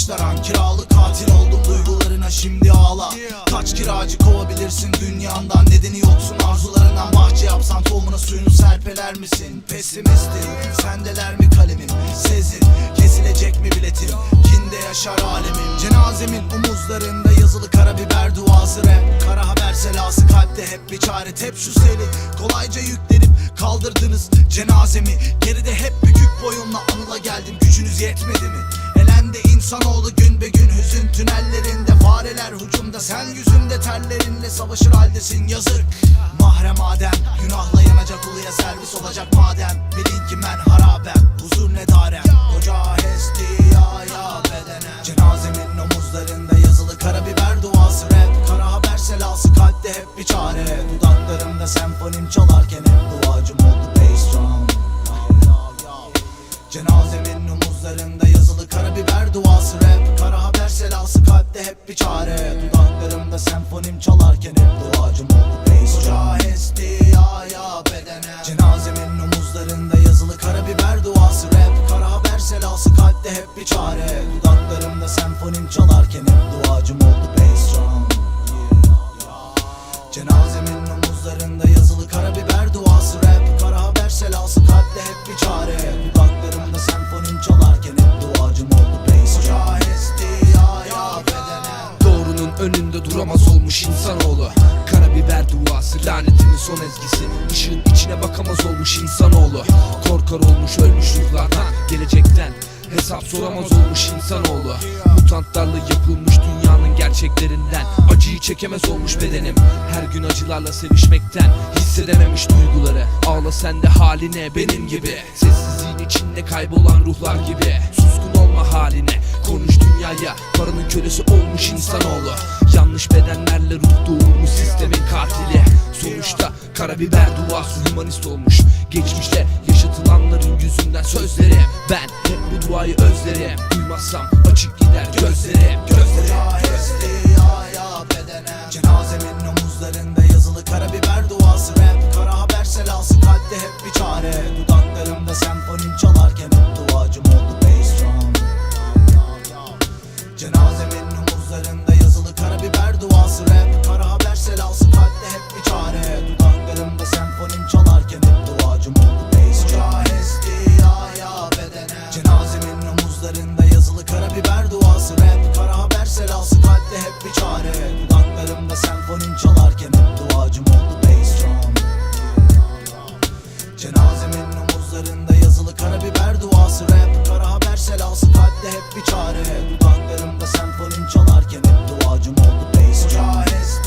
başlaran Kiralık katil oldum duygularına şimdi ağla Kaç kiracı kovabilirsin dünyandan Nedeni yoksun arzularından bahçe yapsan Tohumuna suyunu serpeler misin? Pesimistim sendeler mi kalemim? Sezin kesilecek mi biletim? Kinde yaşar alemim Cenazemin omuzlarında yazılı kara biber duası rap Kara haber selası kalpte hep bir çare Tep şu seli kolayca yüklenip kaldırdınız cenazemi Geride hep bükük boyunla anıla geldim gücünüz yetmedi mi? Elendi insanoğlu gün be gün hüzün tünellerinde. Fareler hucumda sen yüzümde terlerinle savaşır haldesin yazık. Mahrem Adem günahla yanacak uluya servis olacak madem. Bilin ki men harabem huzur ne darem. Koca hesti ya ya bedene. Cenazemin omuzlarında yazılı karabiber senfonim çalarken hep duacım oldu. Bass Koca hesti ya ya bedene. Cenazemin omuzlarında yazılı karabiber duası. Rap Kara haber selası kalpte hep bir çare. Dudaklarımda senfonim çalarken hep duacım oldu. Bass drum Cenazemin omuzlarında yazılı karabiber duası. Rap Kara haber selası kalpte hep bir çare. Dudaklarımda duramaz olmuş insanoğlu. Karabiber duası lanetimin son ezgisi. Işığın içine bakamaz olmuş insanoğlu. Korkar olmuş ölmüş Gelecekten hesap soramaz olmuş insanoğlu. Mutantlarla yapılmış dünyanın gerçeklerinden Acıyı çekemez olmuş bedenim. Her gün acılarla sevişmekten Hissedememiş duyguları. Ağla sen de haline benim gibi. Sessizliğin içinde kaybolan ruhlar gibi. Suskun olma haline kölesi olmuş insanoğlu. Yanlış bedenlerle ruh doğurmuş sistemin katili. Sonuçta karabiber duası humanist olmuş. Geçmişte yaşatılanların yüzünden sözlerim Ben hep bu duayı özlerim. Duymazsam açık gider gözlerim. Gözlerim Cenazemin omuzlarında yazılı karabiber duası. Rap Kara haber selası kalpte hep bir çare çare Dudaklarımda senfonin çalarken hep duacım oldu bass drum Cenazemin omuzlarında yazılı karabiber duası Rap kara haber selası kalpte hep bir çare. Dudaklarımda senfonin çalarken hep duacım oldu bass drum